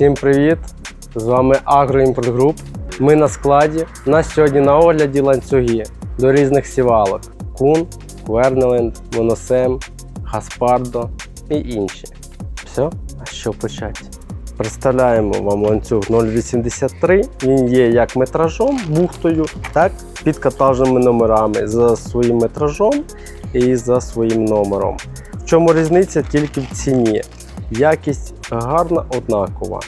Всім привіт! З вами Агроімпорт Груп. Ми на складі. У нас сьогодні на огляді ланцюги до різних сівалок: Кун, Вернеленд, Моносем, Гаспардо і інші. Все, а що почати? Представляємо вам ланцюг 083. Він є як метражом, бухтою, так підкатажними номерами за своїм метражом і за своїм номером. В чому різниця тільки в ціні. Якість гарна, однакова.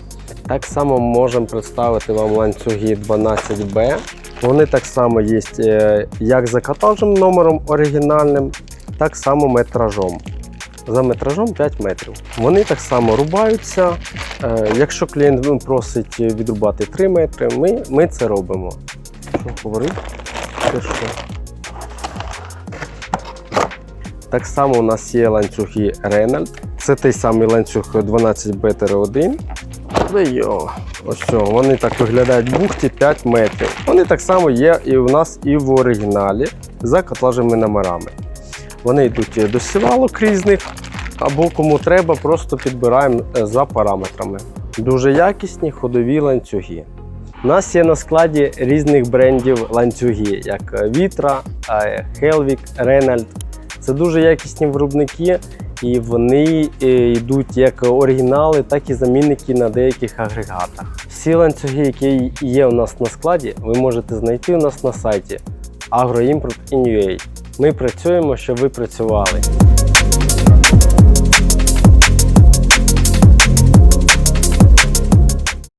Так само можемо представити вам ланцюги 12B. Вони так само є е, як за катажем номером оригінальним, так само метражом. За метражом 5 метрів. Вони так само рубаються. Е, Якщо клієнт ну, просить відрубати 3 метри, ми, ми це робимо. Що говорив? Це що? Так само у нас є ланцюги Reynolds. Це той самий ланцюг 12B-1. Але йо, ось що, вони так виглядають бухті 5 метрів. Вони так само є і у нас і в оригіналі за котлажими номерами. Вони йдуть до сівалок різних, або кому треба, просто підбираємо е, за параметрами. Дуже якісні ходові ланцюги. У нас є на складі різних брендів ланцюги, як е, Helvig, Reynolds. Це дуже якісні виробники, і вони е, йдуть як оригінали, так і замінники на деяких агрегатах. Всі ланцюги, які є у нас на складі, ви можете знайти у нас на сайті agroimport.in.ua. Ми працюємо, щоб ви працювали.